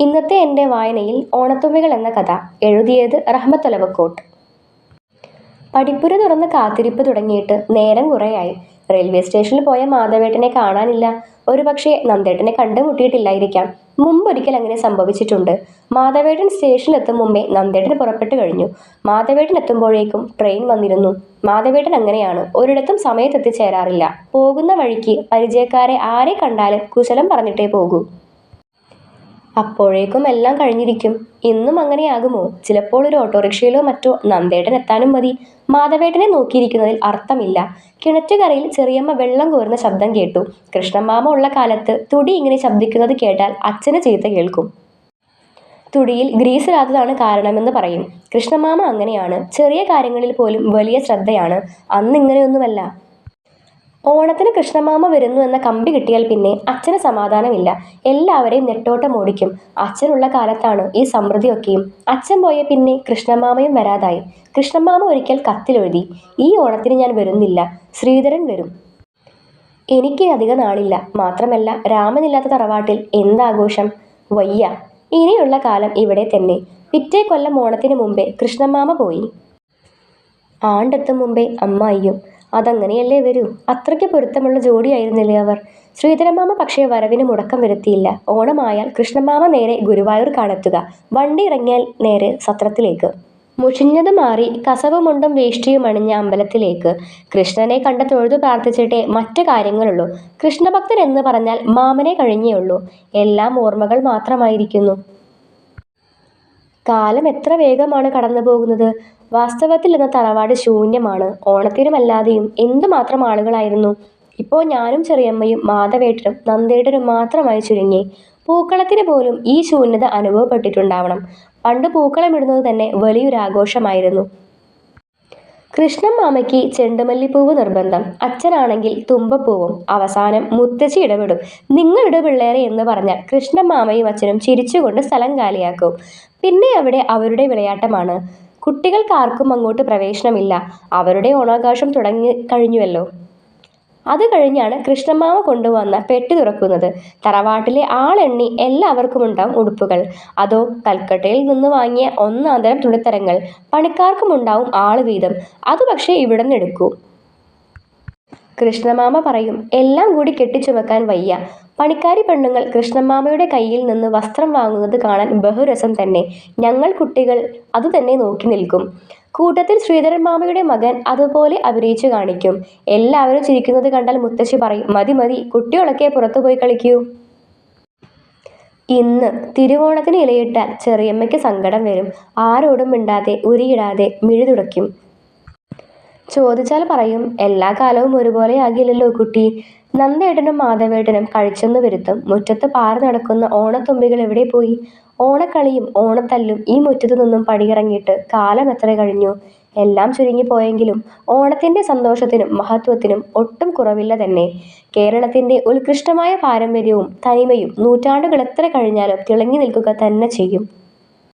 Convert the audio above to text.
ഇന്നത്തെ എന്റെ വായനയിൽ ഓണത്തുമ്പികൾ എന്ന കഥ എഴുതിയത് റഹ്മത്തലവക്കോട്ട്. പഠിപ്പുര തുറന്ന് കാത്തിരിപ്പ് തുടങ്ങിയിട്ട് നേരം കുറേയായി. റെയിൽവേ സ്റ്റേഷനിൽ പോയ മാധവേട്ടനെ കാണാനില്ല. ഒരുപക്ഷെ നന്ദേട്ടനെ കണ്ടുമുട്ടിയിട്ടില്ലായിരിക്കാം. മുമ്പൊരിക്കൽ അങ്ങനെ സംഭവിച്ചിട്ടുണ്ട്. മാധവേട്ടൻ സ്റ്റേഷനിലെത്തും മുമ്പേ നന്ദേട്ടൻ പുറപ്പെട്ടു കഴിഞ്ഞു. മാധവേട്ടൻ എത്തുമ്പോഴേക്കും ട്രെയിൻ വന്നിരുന്നു. മാധവേട്ടൻ അങ്ങനെയാണ്. ഒരിടത്തും സമയത്ത് എത്തിച്ചേരാറില്ല പോകുന്ന വഴിക്ക് പരിചയക്കാരെ ആരെ കണ്ടാലും കുശലം പറഞ്ഞിട്ടേ പോകൂ. അപ്പോഴേക്കും എല്ലാം കഴിഞ്ഞിരിക്കും. ഇന്നും അങ്ങനെയാകുമോ? ചിലപ്പോൾ ഒരു ഓട്ടോറിക്ഷയിലോ മറ്റോ നന്ദേട്ടൻ എത്താനും മതി. മാധവേട്ടനെ നോക്കിയിരിക്കുന്നതിൽ അർത്ഥമില്ല. കിണറ്റുകരയിൽ ചെറിയമ്മ വെള്ളം കോരുന്ന ശബ്ദം കേട്ടു. കൃഷ്ണമാമ ഉള്ള കാലത്ത് തുടി ഇങ്ങനെ ശബ്ദിക്കുന്നത് കേട്ടാൽ അച്ഛന് ചീത്ത കേൾക്കും. തുടിയിൽ ഗ്രീസ് ഇല്ലാത്തതാണ് കാരണമെന്ന് പറയും. കൃഷ്ണമാമ അങ്ങനെയാണ്. ചെറിയ കാര്യങ്ങളിൽ പോലും വലിയ ശ്രദ്ധയാണ്. അന്ന് ഇങ്ങനെയൊന്നുമല്ല. ഓണത്തിന് കൃഷ്ണമാമ വരുന്നു എന്ന കമ്പി കിട്ടിയാൽ പിന്നെ അച്ഛന് സമാധാനമില്ല. എല്ലാവരെയും നെട്ടോട്ടം ഓടിക്കും. അച്ഛനുള്ള കാലത്താണ് ഈ സമൃദ്ധിയൊക്കെയും. അച്ഛൻ പോയ പിന്നെ കൃഷ്ണമാമയും വരാതായി. കൃഷ്ണമാമ ഒരിക്കൽ കത്തിലെഴുതി. ഈ ഓണത്തിന് ഞാൻ വരുന്നില്ല. ശ്രീധരൻ വരും. എനിക്ക് അധിക നാളില്ല. മാത്രമല്ല രാമനില്ലാത്ത തറവാട്ടിൽ എന്താഘോഷം? വയ്യ. ഇനിയുള്ള കാലം ഇവിടെ തന്നെ. പിറ്റേ കൊല്ലം ഓണത്തിന് മുമ്പേ കൃഷ്ണമാമ പോയി. ആണ്ടെത്തും മുമ്പേ അമ്മായിയും അതങ്ങനെയല്ലേ വരൂ? അത്രയ്ക്ക് പൊരുത്തമുള്ള ജോഡിയായിരുന്നില്ലേ അവർ? ശ്രീധരമാമ പക്ഷേ വരവിന് മുടക്കം വരുത്തിയില്ല. ഓണമായാൽ കൃഷ്ണമാമ നേരെ ഗുരുവായൂർ കാണെത്തുക. വണ്ടി ഇറങ്ങിയാൽ നേരെ സത്രത്തിലേക്ക്. മുഷിഞ്ഞത് മാറി കസവുമുണ്ടും വേഷ്ടിയും അണിഞ്ഞ അമ്പലത്തിലേക്ക്. കൃഷ്ണനെ കണ്ട തൊഴുതു പ്രാർത്ഥിച്ചിട്ടേ മറ്റു കാര്യങ്ങളുള്ളൂ. കൃഷ്ണഭക്തൻ എന്ന് പറഞ്ഞാൽ മാമനെ കഴിഞ്ഞേ ഉള്ളൂ. എല്ലാം ഓർമ്മകൾ മാത്രമായിരിക്കുന്നു. കാലം എത്ര വേഗമാണ് കടന്നു പോകുന്നത് വാസ്തവത്തിൽ ഇന്ന് തറവാട് ശൂന്യമാണ്. ഓണത്തിനുമല്ലാതെയും എന്തുമാത്രം ആളുകളായിരുന്നു. ഇപ്പോൾ ഞാനും ചെറിയമ്മയും മാധവേട്ടനും നന്ദേട്ടനും മാത്രമായി ചുരുങ്ങി. പൂക്കളത്തിന് പോലും ഈ ശൂന്യത അനുഭവപ്പെട്ടിട്ടുണ്ടാവണം. പണ്ട് പൂക്കളമിടുന്നത് തന്നെ വലിയൊരു ആഘോഷമായിരുന്നു കൃഷ്ണൻ മാമയ്ക്ക് ചെണ്ടുമല്ലിപ്പൂവ് നിർബന്ധം. അച്ഛനാണെങ്കിൽ തുമ്പപ്പൂവും. അവസാനം മുത്തച്ഛി ഇടപെടും. നിങ്ങളുടെ പിള്ളേരെ എന്ന് പറഞ്ഞാൽ കൃഷ്ണൻ മാമയും അച്ഛനും ചിരിച്ചുകൊണ്ട് സ്ഥലം കാലിയാക്കും. പിന്നെ അവിടെ അവരുടെ വിളയാട്ടമാണ്. കുട്ടികൾക്കാർക്കും അങ്ങോട്ട് പ്രവേശനമില്ല. അവരുടെ ഓണാഘോഷം തുടങ്ങി കഴിഞ്ഞുവല്ലോ. അത് കഴിഞ്ഞാണ് കൃഷ്ണമാമ കൊണ്ടുവന്ന പെട്ടി തുറക്കുന്നത്. തറവാട്ടിലെ ആളെണ്ണി എല്ലാവർക്കും ഉണ്ടാവും ഉടുപ്പുകൾ. അതോ കൽക്കട്ടയിൽ നിന്ന് വാങ്ങിയ ഒന്നാന്തരം തുണിത്തരങ്ങൾ. പണിക്കാർക്കും ഉണ്ടാവും ആൾ വീതം. അത് പക്ഷേ ഇവിടെ നിന്ന് എടുക്കൂ. കൃഷ്ണമാമ പറയും എല്ലാം കൂടി കെട്ടിച്ചുമക്കാൻ വയ്യ. പണിക്കാരി പെണ്ണുങ്ങൾ കൃഷ്ണമാമയുടെ കയ്യിൽ നിന്ന് വസ്ത്രം വാങ്ങുന്നത് കാണാൻ ബഹുരസം തന്നെ. ഞങ്ങൾ കുട്ടികൾ അതുതന്നെ നോക്കി നിൽക്കും. കൂട്ടത്തിൽ ശ്രീധരൻ മാമയുടെ മകൻ അതുപോലെ അഭിനയിച്ചു കാണിക്കും. എല്ലാവരും ചിരിക്കുന്നത് കണ്ടാൽ മുത്തശ്ശി പറയും മതി മതി കുട്ടികളൊക്കെ പുറത്തു പോയി കളിക്കൂ. ഇന്ന് തിരുവോണത്തിന് ഇലയിട്ടാൽ ചെറിയമ്മയ്ക്ക് സങ്കടം വരും. ആരോടും മിണ്ടാതെ ഉരിയിടാതെ മിഴി തുടയ്ക്കും ചോദിച്ചാൽ പറയും എല്ലാ കാലവും ഒരുപോലെ ആകില്ലല്ലോ കുട്ടി. നന്ദേട്ടനും മാധവേട്ടനും കഴിച്ചെന്ന് വരുത്തും. മുറ്റത്ത് പാറി നടക്കുന്ന ഓണത്തുമ്പികൾ എവിടെ പോയി? ഓണക്കളിയും ഓണത്തല്ലും ഈ മുറ്റത്തു നിന്നും പടിയിറങ്ങിയിട്ട് കാലം എത്ര കഴിഞ്ഞു? എല്ലാം ചുരുങ്ങിപ്പോയെങ്കിലും ഓണത്തിന്റെ സന്തോഷത്തിനും മഹത്വത്തിനും ഒട്ടും കുറവില്ല തന്നെ. കേരളത്തിന്റെ ഉത്കൃഷ്ടമായ പാരമ്പര്യവും തനിമയും നൂറ്റാണ്ടുകൾ എത്ര കഴിഞ്ഞാലും തിളങ്ങി നിൽക്കുക തന്നെ ചെയ്യും.